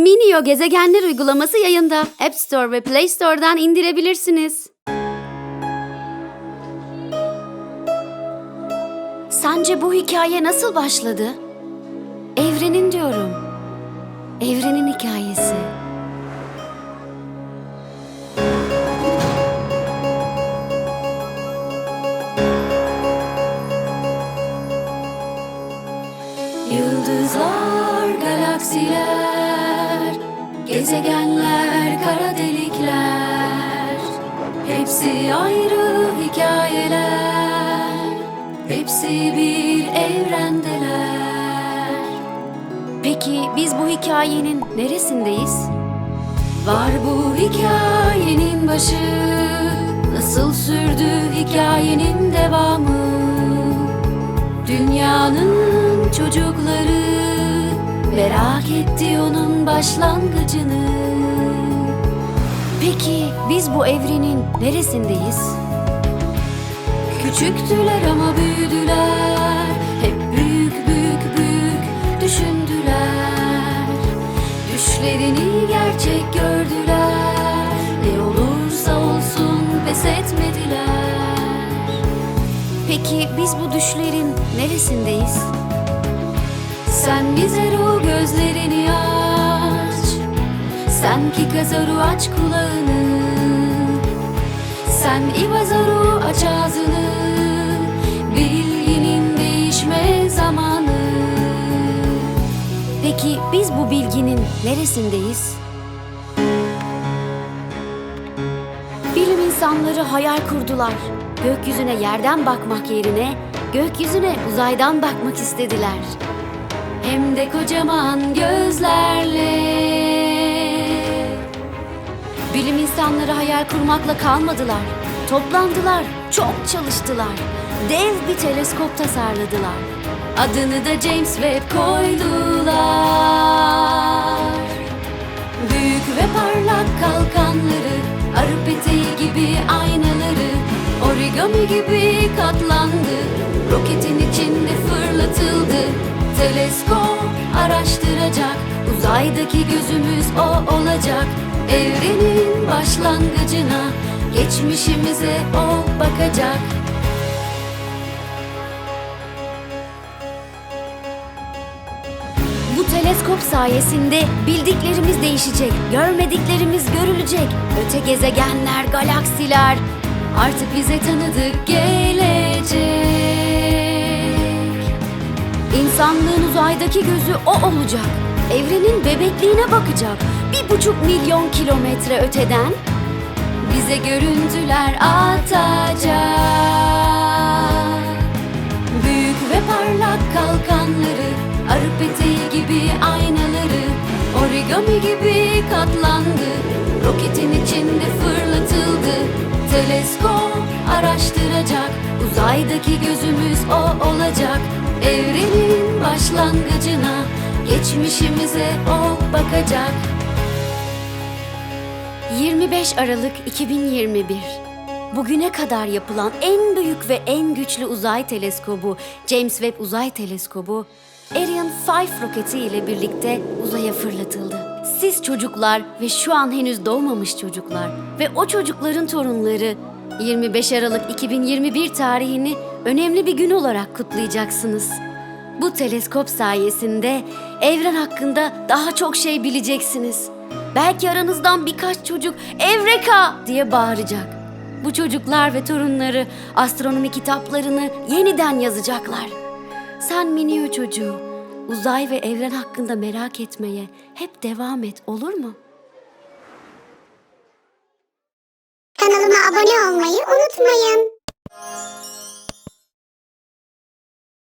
Minio Gezegenler uygulaması yayında. App Store ve Play Store'dan indirebilirsiniz. Sence bu hikaye nasıl başladı? Evrenin diyorum. Evrenin hikayesi. Yıldızlar, galaksiler, gezegenler, kara delikler Hepsi ayrı hikayeler, hepsi bir evrendeler Peki biz bu hikayenin neresindeyiz? Var bu hikayenin başı, nasıl sürdü hikayenin devamı? Dünyanın çocukları merak etti onun başlangıcını. Peki biz bu evrenin neresindeyiz? Küçüktüler ama büyüdüler. Hep büyük büyük büyük düşündüler. Düşlerini gerçek gördüler. Ne olursa olsun pes etmediler. Peki biz bu düşlerin neresindeyiz? Sen bize o gözlerini aç Sen Kikazaru aç kulağını Sen Iwazaru aç ağzını Bilginin değişme zamanı Peki biz bu bilginin neresindeyiz? Bilim insanları hayal kurdular. Gökyüzüne yerden bakmak yerine gökyüzüne uzaydan bakmak istediler. Hem de kocaman gözlerle. Bilim insanları hayal kurmakla kalmadılar. Toplandılar, çok çalıştılar. Dev bir teleskop tasarladılar. Adını da James Webb koydular. Büyük ve parlak kalkanları Arı peteği gibi aynaları Origami gibi katlandı Roketin içinde fırlatıldı Teleskop araştıracak Uzaydaki gözümüz o olacak Evrenin başlangıcına Geçmişimize o bakacak Bu teleskop sayesinde bildiklerimiz değişecek, görmediklerimiz görülecek. Öte gezegenler, galaksiler artık bize tanıdık gelecek. İnsanlığın uzaydaki gözü o olacak. Evrenin bebekliğine bakacak. Bir buçuk milyon kilometre öteden bize görüntüler atacak. Büyük ve parlak kalkanları Arı peteği gibi aynaları Origami gibi katlandı Roketin içinde fırlatıldı Teleskop araştıracak Uzaydaki gözümüz o olacak Evrenin başlangıcına Geçmişimize o bakacak 25 Aralık 2021 Bugüne kadar yapılan en büyük ve en güçlü uzay teleskobu James Webb Uzay Teleskobu Ariane 5 roketi ile birlikte uzaya fırlatıldı. Siz çocuklar ve şu an henüz doğmamış çocuklar ve o çocukların torunları 25 Aralık 2021 tarihini önemli bir gün olarak kutlayacaksınız. Bu teleskop sayesinde evren hakkında daha çok şey bileceksiniz. Belki aranızdan birkaç çocuk "Evreka!" diye bağıracak. Bu çocuklar ve torunları astronomi kitaplarını yeniden yazacaklar. Sen Minio çocuğu, uzay ve evren hakkında merak etmeye hep devam et olur mu? Kanalıma abone olmayı unutmayın.